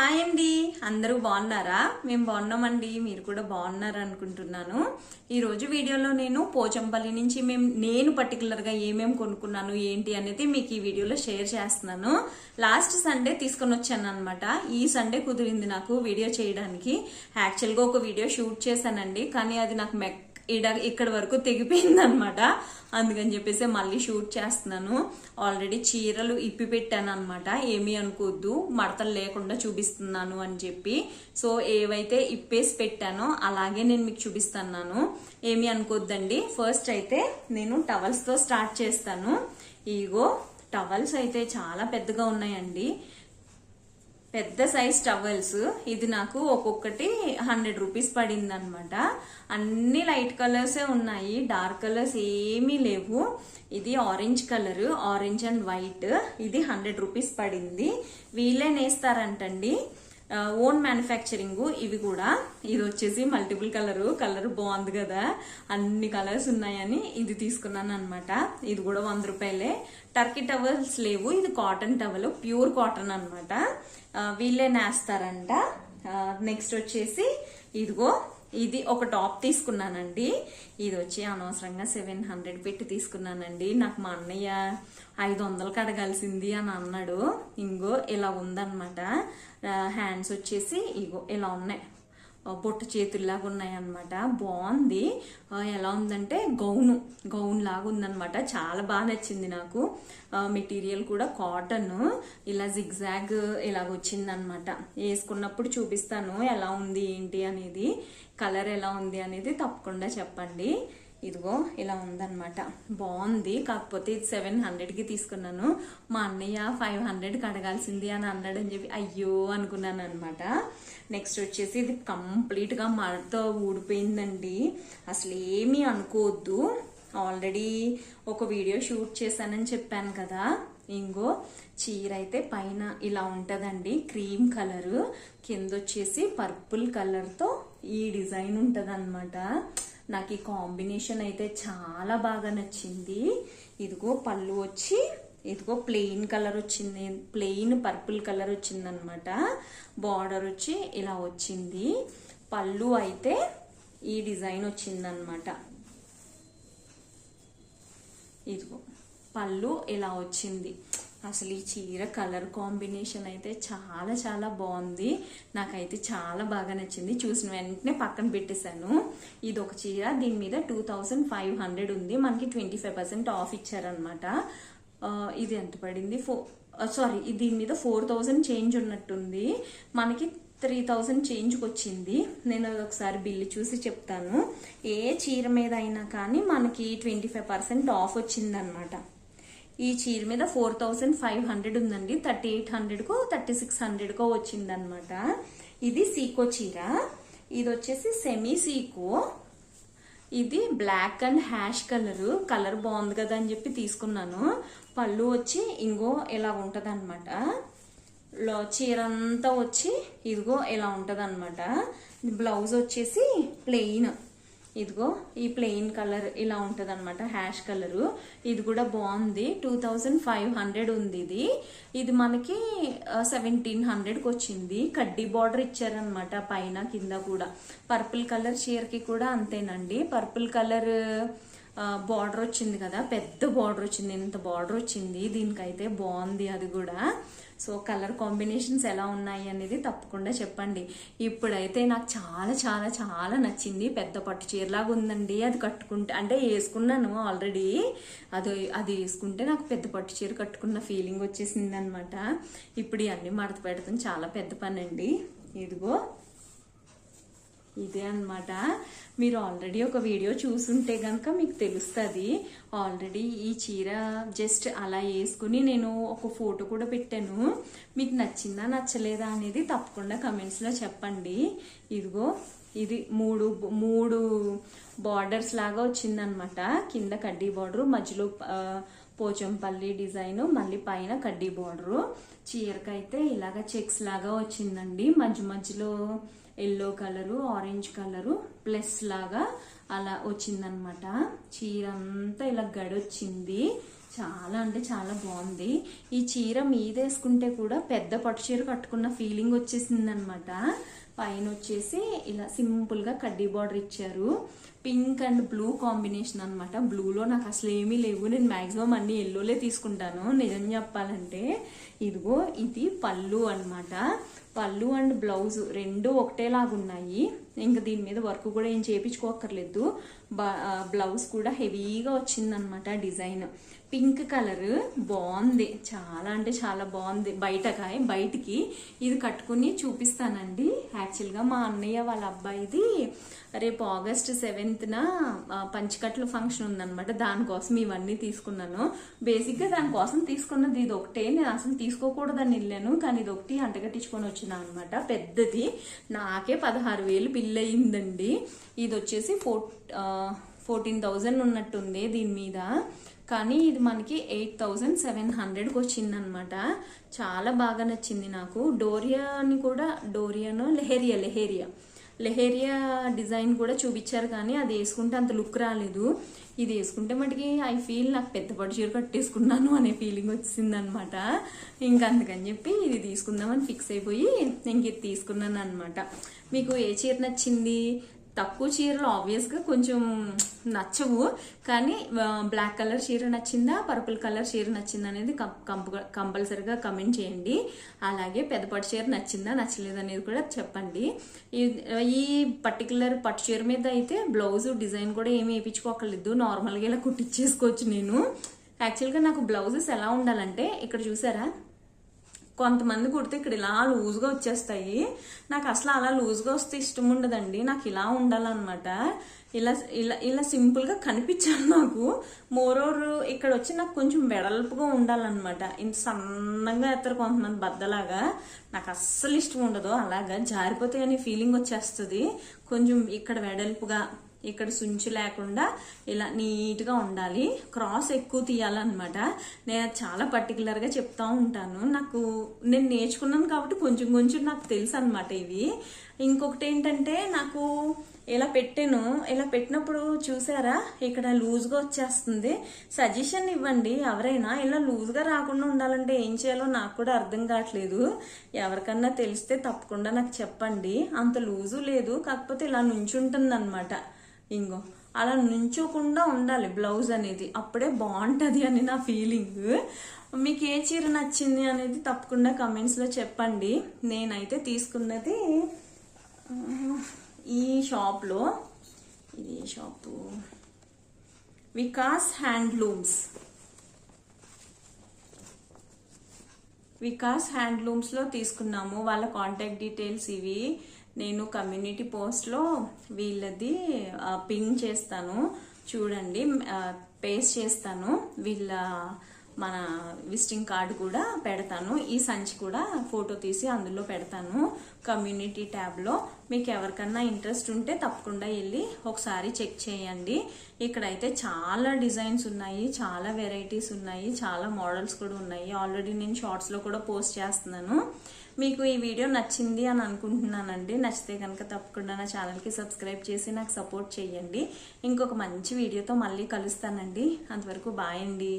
Hi అండి అందరూ బాగున్నారా? మేము బాగున్నామండి. మీరు కూడా బాగున్నారు అనుకుంటున్నాను ఈరోజు వీడియోలో నేను పోచంపల్లి నుంచి మేము నేను పర్టికులర్గా ఏమేమి కొనుక్కున్నాను ఏంటి అనేది మీకు ఈ వీడియోలో షేర్ చేస్తున్నాను. లాస్ట్ సండే తీసుకొని వచ్చాను అనమాట ఈ సండే కుదిరింది నాకు వీడియో చేయడానికి. యాక్చువల్గా ఒక వీడియో షూట్ చేశానండి. కానీ అది నాకు మెక్ ఇడ ఇక్కడ వరకు తెగిపోయింది అనమాట అందుకని చెప్పేసి మళ్ళీ షూట్ చేస్తున్నాను. ఆల్రెడీ చీరలు ఇప్పి పెట్టాను అనమాట ఏమీ అనుకోవద్దు మడతలు లేకుండా చూపిస్తున్నాను అని చెప్పి. సో ఏవైతే ఇప్పేసి పెట్టానో అలాగే నేను మీకు చూపిస్తున్నాను. ఏమీ అనుకోవద్దండి ఫస్ట్ అయితే నేను టవల్స్తో స్టార్ట్ చేస్తాను. ఇగో టవల్స్ అయితే చాలా పెద్దగా ఉన్నాయండి. పెద్ద సైజ్ టవల్స్. ఇది నాకు ఒక్కొక్కటి హండ్రెడ్ రూపీస్ పడింది అనమాట అన్ని లైట్ కలర్సే ఉన్నాయి. డార్క్ కలర్స్ ఏమీ లేవు. ఇది orange colour orange and white. ఇది హండ్రెడ్ రూపీస్ పడింది. వీళ్ళే నేస్తారంటండి. ఓన్ మ్యానుఫ్యాక్చరింగ్ ఇవి కూడా. ఇది వచ్చేసి మల్టిపుల్ కలరు కలర్ బాగుంది కదా. అన్ని కలర్స్ ఉన్నాయని ఇది తీసుకున్నాను అనమాట ఇది కూడా వంద రూపాయలే. టర్కీ టవల్స్ లేవు ఇది కాటన్ టవల్ ప్యూర్ కాటన్ అనమాట వీళ్ళే నేస్తారంట. నెక్స్ట్ వచ్చేసి ఇదిగో ఇది ఒక టాప్ తీసుకున్నానండి. ఇది వచ్చి అనవసరంగా సెవెన్ హండ్రెడ్ పెట్టి తీసుకున్నానండి. నాకు మా అన్నయ్య ఐదు వందలు కడగాల్సింది అని అన్నాడు. ఇంగో ఇలా ఉందన్నమాట. హ్యాండ్స్ వచ్చేసి ఇగో ఇలా ఉన్నాయి. బొట్టు చేతుల్లాగా ఉన్నాయన్నమాట. బాగుంది. ఎలా ఉందంటే గౌను గౌన్ లాగా ఉందన్నమాట. చాలా బాగా నచ్చింది నాకు. మెటీరియల్ కూడా కాటన్. ఇలా జిగ్జాగ్ ఇలాగ వచ్చిందనమాట వేసుకున్నప్పుడు చూపిస్తాను ఎలా ఉంది ఏంటి అనేది కలర్ ఎలా ఉంది అనేది తప్పకుండా చెప్పండి. ఇదిగో ఇలా ఉందన్నమాట. బాగుంది. కాకపోతే ఇది సెవెన్ హండ్రెడ్కి తీసుకున్నాను. మా అన్నయ్య ఫైవ్ హండ్రెడ్కి అడగాల్సింది అని అన్నాడని చెప్పి అయ్యో అనుకున్నాను అనమాట నెక్స్ట్ వచ్చేసి ఇది కంప్లీట్గా మడతో ఊడిపోయిందండి. అసలు ఏమీ అనుకోవద్దు. ఆల్రెడీ ఒక వీడియో షూట్ చేశానని చెప్పాను కదా. ఇంగో చీర అయితే పైన ఇలా ఉంటుందండి. క్రీమ్ కలరు కింద వచ్చేసి పర్పుల్ కలర్తో ఈ డిజైన్ ఉంటదన్నమాట. నాకు ఈ కాంబినేషన్ అయితే చాలా బాగా నచ్చింది. ఇదిగో పళ్ళు వచ్చి ఇదిగో ప్లెయిన్ కలర్ వచ్చింది ప్లెయిన్ పర్పుల్ కలర్ వచ్చిందనమాట. బార్డర్ వచ్చి ఇలా వచ్చింది. పళ్ళు అయితే ఈ డిజైన్ వచ్చిందనమాట. ఇదిగో పళ్ళు ఇలా వచ్చింది. అసలు ఈ చీర కలర్ కాంబినేషన్ అయితే చాలా చాలా బాగుంది. నాకైతే చాలా బాగా నచ్చింది. చూసిన వెంటనే పక్కన పెట్టేశాను. ఇది ఒక చీర దీని మీద టూ థౌజండ్ ఫైవ్ హండ్రెడ్ ఉంది. మనకి ట్వంటీ ఫైవ్ పర్సెంట్ ఆఫ్ ఇచ్చారనమాట ఇది ఎంత పడింది? ఫో సారీ దీని మీద ఫోర్ థౌజండ్ చేంజ్ ఉన్నట్టుంది. మనకి త్రీ థౌజండ్ చేంజ్కి వచ్చింది. నేను ఒకసారి బిల్లు చూసి చెప్తాను. ఏ చీర మీద అయినా కానీ మనకి ట్వంటీ ఫైవ్ పర్సెంట్ ఆఫ్ వచ్చిందనమాట ఈ చీర మీద ఫోర్ థౌజండ్ ఫైవ్ హండ్రెడ్ ఉందండి. థర్టీ ఎయిట్ హండ్రెడ్కో థర్టీ సిక్స్ హండ్రెడ్కో వచ్చిందనమాట ఇది సీకో చీర. ఇది వచ్చేసి సెమీ సీకో ఇది black and ash colour colour బాగుంది కదా అని చెప్పి తీసుకున్నాను. పళ్ళు వచ్చి ఇంగో ఇలా ఉంటుంది అనమాట చీర అంతా వచ్చి ఇదిగో ఇలా ఉంటుంది అనమాట బ్లౌజ్ వచ్చేసి ప్లెయిన్ ఇదిగో ఈ ప్లెయిన్ కలర్ ఇలా ఉంటది అనమాట హ్యాష్ కలర్ ఇది కూడా బాగుంది. టూ థౌజండ్ ఫైవ్ హండ్రెడ్ ఉంది ఇది. ఇది మనకి సెవెంటీన్ హండ్రెడ్కి వచ్చింది. కడ్డీ బార్డర్ ఇచ్చారనమాట పైన కింద కూడా. పర్పుల్ కలర్ చీరకి కూడా అంతేనండి. పర్పుల్ కలర్ బార్డర్ వచ్చింది కదా పెద్ద బార్డర్ వచ్చింది ఇంత బార్డర్ వచ్చింది దీనికైతే బాగుంది అది కూడా. సో కలర్ కాంబినేషన్స్ ఎలా ఉన్నాయి అనేది తప్పకుండా చెప్పండి. ఇప్పుడైతే నాకు చాలా చాలా చాలా నచ్చింది. పెద్ద పట్టు చీరలాగా ఉందండి. అది కట్టుకుంటే అంటే వేసుకున్నాను ఆల్రెడీ అది అది వేసుకుంటే నాకు పెద్ద పట్టు చీర కట్టుకున్న ఫీలింగ్ వచ్చేసింది అనమాట ఇప్పుడు ఇవన్నీ మడత పెడతాం చాలా పెద్ద పని అండి ఇదిగో. ఇదే అన్నమాట. మీరు ఆల్రెడీ ఒక వీడియో చూసుంటే కనుక మీకు తెలుస్తుంది. ఆల్రెడీ ఈ చీర జస్ట్ అలా వేసుకుని నేను ఒక ఫోటో కూడా పెట్టాను. మీకు నచ్చిందా నచ్చలేదా అనేది తప్పకుండా కమెంట్స్లో చెప్పండి. ఇదిగో ఇది మూడు మూడు బార్డర్స్ లాగా వచ్చిందనమాట కింద కడ్డీ బార్డరు మధ్యలో పోచంపల్లి డిజైన్ మళ్ళీ పైన కడ్డీ బార్డరు చీరకైతే ఇలాగ చెక్స్ లాగా వచ్చిందండి. మధ్య మధ్యలో yellow colour orange colour plus లాగా అలా వచ్చిందనమాట. చీర అంతా ఇలా గడొచ్చింది. చాలా అంటే చాలా బాగుంది. ఈ చీర మీద వేసుకుంటే కూడా పెద్ద పట్టు చీర కట్టుకున్న ఫీలింగ్ వచ్చేసింది అనమాట పైన వచ్చేసి ఇలా సింపుల్గా కడ్డీ బార్డర్ ఇచ్చారు. పింక్ అండ్ బ్లూ కాంబినేషన్ అనమాట బ్లూలో నాకు అసలు ఏమీ లేవు. నేను మ్యాక్సిమం అన్ని ఎల్లోలే తీసుకుంటాను. నిజం చెప్పాలంటే ఇదిగో ఇది పళ్ళు అన్నమాట. పళ్ళు అండ్ బ్లౌజ్ రెండు ఒకటేలాగున్నాయి ఇంకా దీని మీద వర్క్ కూడా ఏం చేయించుకోక్కర్లేదు. బ్లౌజ్ కూడా హెవీగా వచ్చిందనమాట డిజైన్. Pink colour. బాగుంది. చాలా అంటే చాలా బాగుంది. బయటకాయ బయటికి. ఇది కట్టుకుని చూపిస్తానండి. యాక్చువల్గా మా అన్నయ్య వాళ్ళ అబ్బాయిది రేపు ఆగస్ట్ సెవెంత్న పంచకట్ల ఫంక్షన్ ఉందనమాట దానికోసం ఇవన్నీ తీసుకున్నాను. బేసిక్గా దానికోసం తీసుకున్నది ఇది ఒకటే. నేను అసలు తీసుకోకూడదని వెళ్ళాను. కానీ ఇది ఒకటి అంటగట్టించుకొని వచ్చిన అనమాట పెద్దది. నాకే పదహారు వేలు బిల్ అయిందండి ఇది వచ్చేసి ఫోర్ ఫోర్టీన్ థౌజండ్ ఉన్నట్టుంది దీని మీద. కానీ ఇది మనకి ఎయిట్ థౌజండ్ సెవెన్ హండ్రెడ్కి వచ్చిందనమాట చాలా బాగా నచ్చింది నాకు. డోరియాని కూడా డోరియాను లెహేరియా లెహేరియా. లెహేరియా డిజైన్ కూడా చూపించారు కానీ అది వేసుకుంటే అంత లుక్ రాలేదు. ఇది వేసుకుంటే మటుకి ఐ ఫీల్ నాకు పెద్ద పట్టు చీర కట్టేసుకున్నాను అనే ఫీలింగ్ వచ్చింది అనమాట ఇంకా అందుకని చెప్పి ఇది తీసుకుందామని ఫిక్స్ అయిపోయి ఇంక ఇది తీసుకున్నాను అనమాట మీకు ఏ చీర నచ్చింది? తక్కువ చీరలు ఆబ్వియస్గా కొంచెం నచ్చవు. కానీ బ్లాక్ కలర్ చీర నచ్చిందా పర్పుల్ కలర్ చీర నచ్చిందా అనేది కంపల్సరిగా కమెంట్ చేయండి. అలాగే పెద్ద పట్టు చీర నచ్చిందా నచ్చలేదు అనేది కూడా చెప్పండి. ఈ- ఈ పర్టికులర్ పట్టు చీర మీద అయితే బ్లౌజ్ డిజైన్ కూడా ఏమి వేయించుకోకర్లేదు. నార్మల్గా ఇలా కుట్టించేసుకోవచ్చు నేను. యాక్చువల్గా నాకు బ్లౌజెస్ ఎలా ఉండాలంటే ఇక్కడ చూసారా? కొంతమంది కుడితే ఇక్కడ ఇలా లూజ్గా వచ్చేస్తాయి. నాకు అసలు అలా లూజ్గా వస్తే ఇష్టం ఉండదండి. నాకు ఇలా ఉండాలన్నమాట. ఇలా ఇలా ఇలా సింపుల్గా కనిపించాలి నాకు. మోరోవర్ ఇక్కడ వచ్చి నాకు కొంచెం వెడల్పుగా ఉండాలన్నమాట. ఇంత సన్నగా ఎత్తారు కొంతమంది బద్దలాగా. నాకు అస్సలు ఇష్టం ఉండదు. అలాగా జారిపోతే అనే ఫీలింగ్ వచ్చేస్తుంది. కొంచెం ఇక్కడ వెడల్పుగా ఇక్కడ సుంచు లేకుండా ఇలా నీట్గా ఉండాలి. క్రాస్ ఎక్కువ తీయాలన్నమాట. నేను అది చాలా పర్టికులర్గా చెప్తా ఉంటాను. నాకు నేను నేర్చుకున్నాను కాబట్టి కొంచెం కొంచెం నాకు తెలుసు అనమాట ఇవి. ఇంకొకటి ఏంటంటే నాకు ఇలా పెట్టాను. ఇలా పెట్టినప్పుడు చూసారా? ఇక్కడ లూజ్గా వచ్చేస్తుంది. సజెషన్ ఇవ్వండి. ఎవరైనా ఇలా లూజ్గా రాకుండా ఉండాలంటే ఏం చేయాలో నాకు కూడా అర్థం కావట్లేదు. ఎవరికన్నా తెలిస్తే తప్పకుండా నాకు చెప్పండి. అంత లూజు లేదు. కాకపోతే ఇలా నుంచుంటుంది అనమాట ఇంగో అలా నుంచోకుండా ఉండాలి బ్లౌజ్ అనేది. అప్పుడే బాగుంటుంది అని నా ఫీలింగ్. మీకు ఏ చీర నచ్చింది అనేది తప్పకుండా కమెంట్స్లో చెప్పండి. నేనైతే తీసుకున్నది ఈ షాప్లో ఇది ఏ షాపు? వికాస్ హ్యాండ్లూమ్స్. వికాస్ హ్యాండ్లూమ్స్లో తీసుకున్నాము. వాళ్ళ కాంటాక్ట్ డీటెయిల్స్ ఇవి. నేను కమ్యూనిటీ పోస్ట్లో వీళ్ళది పిన్ చేస్తాను. చూడండి పేస్ట్ చేస్తాను. వీళ్ళ మన విజిటింగ్ కార్డు కూడా పెడతాను. ఈ సంచి కూడా ఫోటో తీసి అందులో పెడతాను కమ్యూనిటీ ట్యాబ్లో. మీకు ఎవరికన్నా ఇంట్రెస్ట్ ఉంటే తప్పకుండా వెళ్ళి ఒకసారి చెక్ చేయండి. ఇక్కడైతే చాలా డిజైన్స్ ఉన్నాయి చాలా వెరైటీస్ ఉన్నాయి చాలా మోడల్స్ కూడా ఉన్నాయి. ఆల్రెడీ నేను షార్ట్స్లో కూడా పోస్ట్ చేస్తున్నాను. మీకు ఈ వీడియో నచ్చింది అని అనుకుంటున్నానండి నచ్చితే కనుక తప్పకుండా నా ఛానల్కి సబ్స్క్రైబ్ చేసి నాకు సపోర్ట్ చేయండి. ఇంకొక మంచి వీడియోతో మళ్ళీ కలుస్తానండి. అంతవరకు బాయ్ అండి.